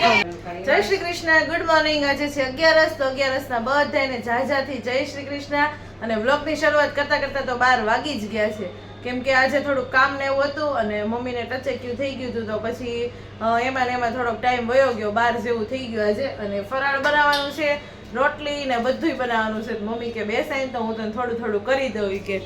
જય Shri Krishna good morning આજે છે અગિયારસ, તો અગિયારસના બધાને ઝાઝાથી જય શ્રી કૃષ્ણ. અને વ્લોગની શરૂઆત કરતા કરતા તો બાર વાગી જ ગયા છે. કેમ કે આજે થોડુંક કામ ને એવું હતું અને મમ્મીને ટચેક્યું થઈ ગયું હતું, તો પછી એમાં ને એમાં થોડોક ટાઈમ વયો ગયો, બાર જેવું થઈ ગયું આજે. અને ફરાળ બનાવવાનું છે, રોટલી ને બધુંય બનાવવાનું છે. મમ્મી કે બેસાઈને તો હું તને થોડું થોડું કરી દઉં કે.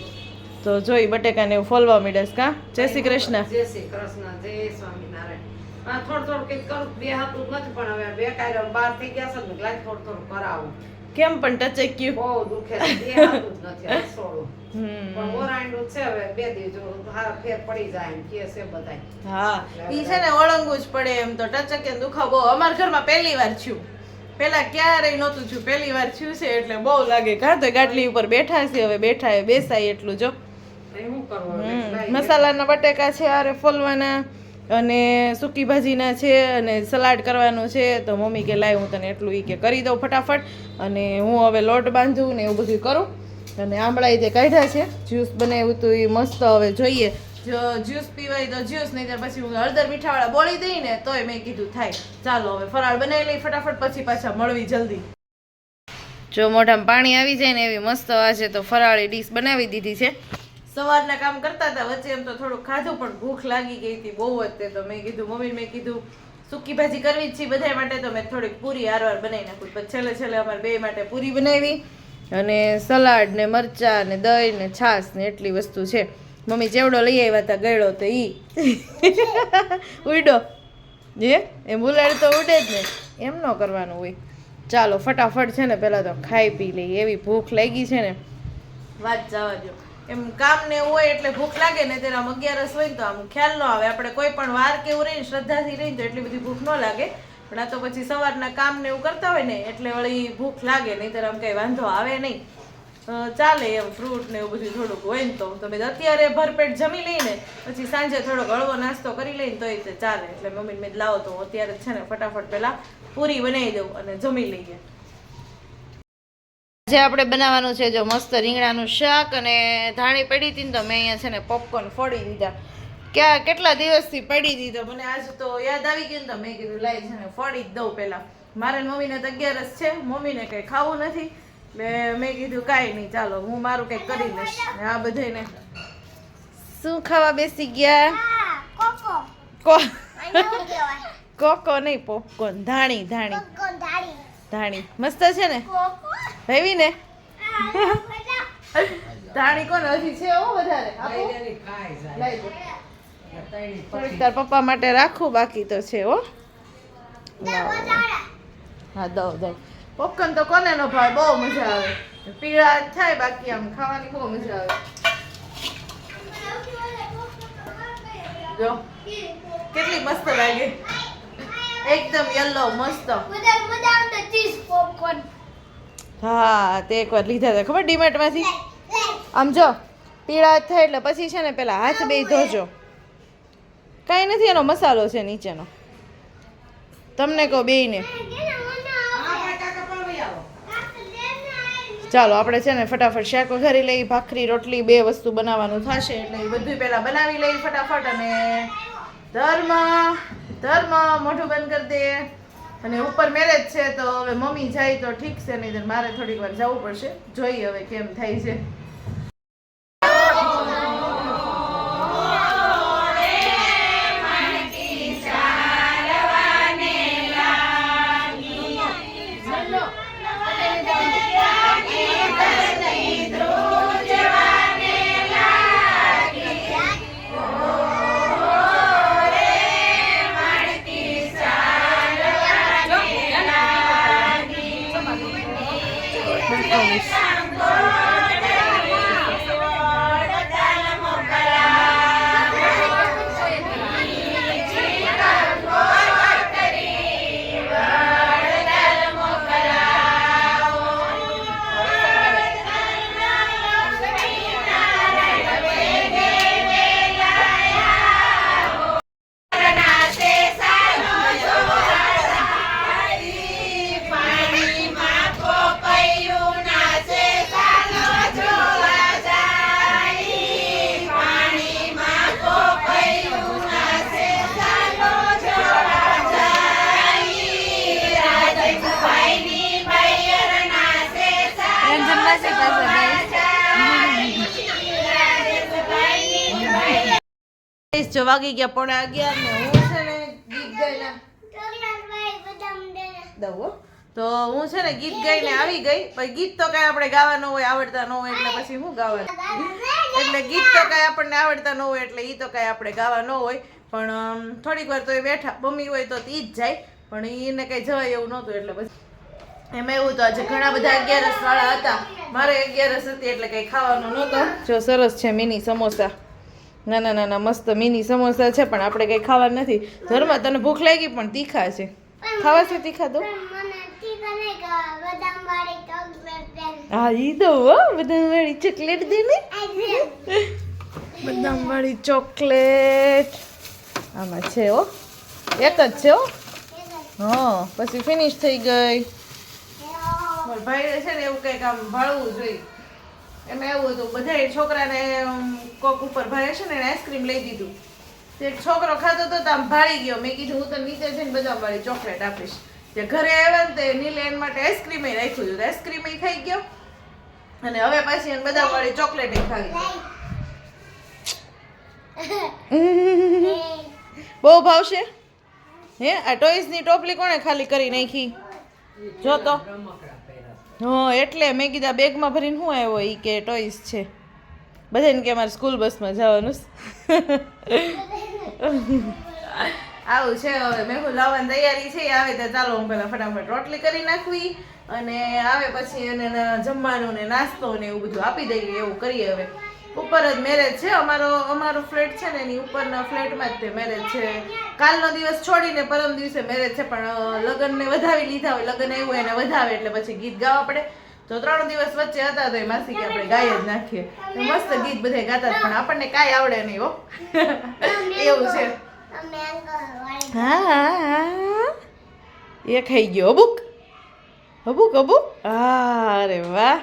તો જોઈ બટેકાને ફોલવા મીડસ કા? જય શ્રી કૃષ્ણ. જય શ્રી કૃષ્ણ, જય સ્વામિનારાયણ. થોડું થોડું કંઈક કરું. બે હાથું નથી પણ હવે બે કાયરો બહાર થઈ ગયા છે ને લાય થોડું થોડું કરાવું. કેમ પણ ટચેક્યું બહુ દુખે છે. બે હાથું જ નથી રસોડું હમ. પણ ઓરાંડું છે હવે બે દિવસ જો ફેર પડી જાય એમ કે છે બધાય. હા. ઈ છે ને ઓળંગવું જ પડે એમ તો ટચકે દુખાવો અમારા ઘરમાં પહેલી વાર થયું. પેલા ક્યારેય નહોતું થયું. પહેલી વાર થયું છે એટલે બહુ લાગે. કાં તો ગાડલી ઉપર બેઠા છે હવે બેઠા બેસાય એટલું જો મસાલાના બટેકા છે આરે ફોલવાના. અને સૂકી ભાજીના છે અને સલાડ કરવાનું છે, તો મમ્મી કે, લાય, હું તને એટલું એ કે કરી દઉં ફટાફટ. અને હું હવે લોટ બાંધું ને એવું બધું કરું. અને આંબળા તે કાઢ્યા છે, જ્યુસ બનાવ્યું હતું એ મસ્ત હવે જોઈએ. જો જ્યુસ પીવાય તો જ્યુસ નહીં તો પછી હું હળદર મીઠાવાળા બોળી દઈ ને તોય મેં કીધું, થાય, ચાલો હવે ફરાળ બનાવી લઈ ફટાફટ, પછી પાછા મળવી જલ્દી. જો મોઢામાં પાણી આવી જાય ને એવી મસ્ત આજે તો ફરાળી ડીશ બનાવી દીધી છે. સવારના કામ કરતા હતા, વચ્ચે એમ તો થોડુંક ખાધું, પણ ભૂખ લાગી ગઈ હતી બહુ જ તે તો મેં કીધું, મમ્મી મેં કીધું, સૂકી ભાજી કરવી જ છે બધા માટે. તો મેં થોડીક પૂરી હારવાર બનાવી નાખું. પછી છેલ્લે છેલ્લે અમારે બે માટે પૂરી બનાવી અને સલાડ ને મરચાં ને દહીં ને છાશ ને એટલી વસ્તુ છે. મમ્મી ચેવડો લઈ આવ્યા હતા ગળ્યો તો ઈ. ઉડો જે? એમ ઉલાડ તો ઉડે જ ને. એમ ન કરવાનું હોય. ચાલો, ફટાફટ છે ને પહેલાં તો ખાઈ પી લઈએ. એવી ભૂખ લાગી છે ને. વાત જવા દો એમ કામ ને હોય એટલે ભૂખ લાગે ને ત્યારે આમ અગિયારસ હોય ને તો આમ ખ્યાલ ન આવે. આપણે કોઈ પણ વાર કે એવું રહીને શ્રદ્ધાથી રહીને તો એટલી બધી ભૂખ ન લાગે. પણ આ તો પછી સવારના કામ ને એવું કરતા હોય ને એટલે વળી ભૂખ લાગે નહીં આમ કઈ વાંધો આવે નહીં. ચાલે એમ ફ્રૂટ ને એવું બધું થોડુંક હોય ને તો. તમે અત્યારે ભરપેટ જમી લઈને પછી સાંજે થોડોક હળવો નાસ્તો કરી લઈને તોય એ ચાલે. એટલે મમ્મી મેં લાવો તો અત્યારે છે ને ફટાફટ પહેલાં પૂરી બનાવી દઉં અને જમી લઈએ. આજે આપણે બનાવવાનું છે જો મસ્ત રીંગણાનું શાક અને ધાણી પડી હતી ને તો મેં અહીંયા છે ને પોપકોર્ન ફોડી દીધા. ક્યાં કેટલા દિવસથી પડી દીધો મને આજ તો યાદ આવી ગયું ને તો મેં કીધું લાઈ છે ને ફોડી જ દઉં પહેલાં. મારે મમ્મીને તો અગિયારસ છે મમ્મીને કંઈ ખાવું નથી. એટલે મેં કીધું કાંઈ નહીં ચાલો હું મારું કંઈક કરી લઈશ. ને આ બધાને શું ખાવા બેસી ગયા? કો કોકો નહીં પોપકોર્ન ધાણી ધાણી. ધાણી. મસ્ત છે ને? ભાવી ને તાણી કોણ હજી છે ઓ વધારે? તાર પપ્પા માટે રાખું બાકી તો છે હો. લાવો. હા દઉં દઉં. પોપકોર્ન તો કોને નો ભાવ? બહુ મજા આવે. પીળા જ થાય બાકી આમ ખાવાની બહુ મજા આવે. જો. કેટલી મસ્ત લાગે. એકદમ યલો મસ્ત. હા, તે એકવાર લીધા હતા. ખબર ડીમાર્ટમાંથી? આમ જો, પીળા થાય એટલે પછી છે ને પેલા હાથ બે ધોજો. કાંઈ નથી, એનો મસાલો છે નીચેનો. તમને કહો બેયને. ચાલો, આપણે છે ને ફટાફટ શાક વઘારી લઈ, ભાખરી, રોટલી બે વસ્તુ બનાવવાનું થશે એટલે એ બધું પહેલાં બનાવી લઈ ફટાફટ અને ધર્મ ધર્મ મોઢું બંધ કરી દે. અને ઉપર મેરેજ છે, તો હવે મમ્મી જાય તો ઠીક છે નહીં મારે થોડીક વાર જવું પડશે. જોઈએ હવે કેમ થાય છે. always. જો વાગી ગયા પોણા અગિયાર ને હું છે ને ગીત ગાઈને દઉં. તો હું છે ને ગીત ગાઈને આવી ગઈ. પણ ગીત તો કાંઈ આપણે ગાવા ન હોય, આવડતા ન હોય એટલે પછી હું ગાવાનું? એટલે ગીત તો કાંઈ આપણને આવડતા ન હોય એટલે એ તો કાંઈ આપણે ગાવા ન હોય. પણ થોડીક વાર તો એ બેઠા. મમ્મી હોય તો ઈ જ જાય. પણ એને કઈ જવાય એવું નહોતું એટલે પછી એમાં એવું તો આજે ઘણા બધા અગિયારસ વાળા હતા. મારે અગિયારસ હતી એટલે કઈ ખાવાનું નહોતું. જો સરસ છે મિની સમોસા. નાના નાના મસ્ત મિની સમોસા છે પણ આપણે કંઈ ખાવા નથી. ઘરમાં તને ભૂખ લાગી પણ તીખા છે. ખાવા છે તીખા તો? હા ઈ દો હો બદામ વાળી ચોકલેટ દે ને. બદામ વાળી ચોકલેટ. આમાં છે હો. એક જ છે હો. હા પછી ફિનિશ થઈ ગઈ. ભાઈ છે ને એવું કંઈક આમ ભાળવું જોઈએ. એમાં એવું હતું બધા છોકરાને કોક ઉપર ભાઈ છે ને એને આઈસ્ક્રીમ લઈ દીધું. તે છોકરો ખાતો તો આમ ભાળી ગયો. મેં કીધું હું તો નીચે જઈને બધા વાળી ચોકલેટ આપીશ. જે ઘરે આવ્યા ને તે નીલે એન માટે આઈસ્ક્રીમ રાખ્યું હતું. આઈસ્ક્રીમ ખાઈ ગયો. અને હવે પાછી એને બધા વાળી ચોકલેટ ખાવી બહુ ભાવશે? હે? આ ટોયસની ટોપલી કોણે ખાલી કરી નાખી? જો તો. હા, એટલે મેં કીધા બેગમાં ભરીને શું આવ્યો એ કે ટોયસ છે. બધાને કે અમારે સ્કૂલ બસમાં જવાનું આવું છે, હવે મેં લાવવાની તૈયારી છે, આવે તો ચાલો હું પેલા ફટાફટ રોટલી કરી નાખવી અને આવે પછી એને જમવાનું ને નાસ્તો ને એવું બધું આપી દઈએ, એવું કરીએ હવે. ઉપર જ મેરેજ છે. અમારો અમારો ફ્લેટ છે ને એની ઉપરના ફ્લેટમાં જ તે મેરેજ છે. કાલનો દિવસ છોડીને પરમ દિવસે મેરેજ છે પણ લગ્નને વધાવી લીધા હોય લગ્ન એવું એને વધાવે એટલે પછી ગીત ગાવા પડે. તો ત્રણ દિવસ વચ્ચે હતા તો એ માસી કે આપણે ગાય જ નાખીએ. મસ્ત ગીત બધે ગાતા જ પણ આપણને કાંઈ આવડે નહીં હો. એવું છે. હા. એ ખાઈ ગયો અબુક. અબુક અબુક. અરે વાહ.